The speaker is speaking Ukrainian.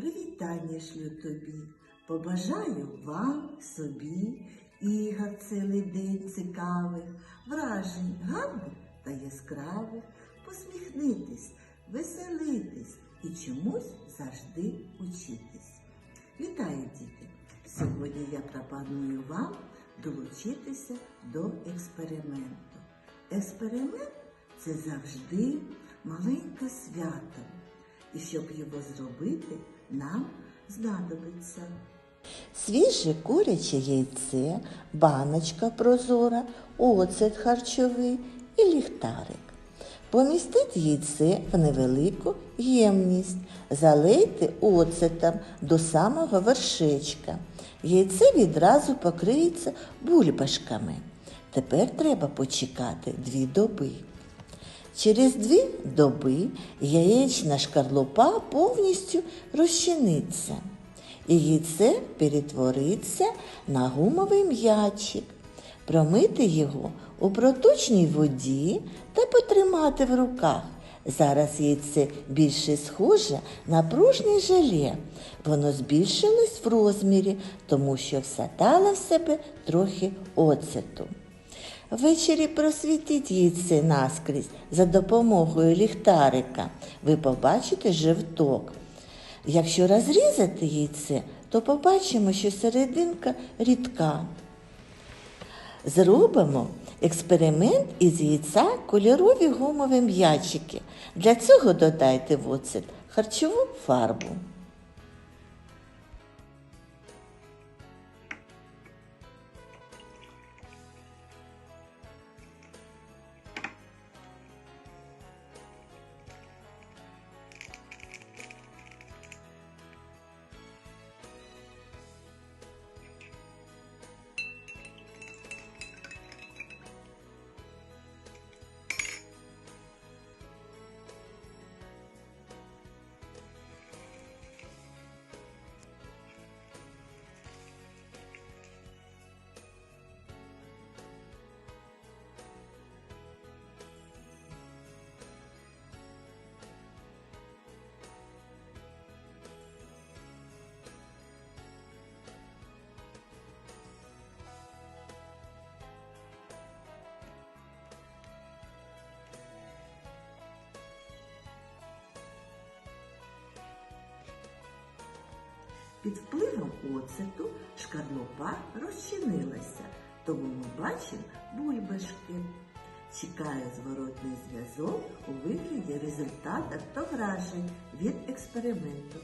привітання шлю тобі. Побажаю вам, собі, ігор цілий день цікавих, вражень гарних та яскравих, посміхнитись, веселитись і чомусь завжди учитись. Вітаю, діти! Сьогодні я пропоную вам долучитися до експерименту. Експеримент це завжди маленьке свято. І щоб його зробити, нам знадобиться Свіже куряче яйце, баночка прозора, оцет харчовий і ліхтарик. Помістіть яйце в невелику ємність, залийте оцетом до самого вершечка. Яйце відразу покриється бульбашками. Тепер треба почекати дві доби. Через дві доби яєчна шкарлупа повністю розчиниться, і яйце перетвориться на гумовий м'ячик. Промити його у проточній воді та потримати в руках. Зараз яйце більше схоже на пружне желе. Воно збільшилось в розмірі, тому що всадало в себе трохи оцету. Ввечері просвітіть яйце наскрізь за допомогою ліхтарика. Ви побачите жовток. Якщо розрізати яйце, то побачимо, що серединка рідка. Зробимо експеримент із яйця кольорові гумові м'ячики. Для цього додайте в оцет харчову фарбу. Під впливом оцету шкарлупа розчинилася, тому ми бачимо бульбашки. Чекає зворотний зв'язок у вигляді результатів та вражень від експерименту.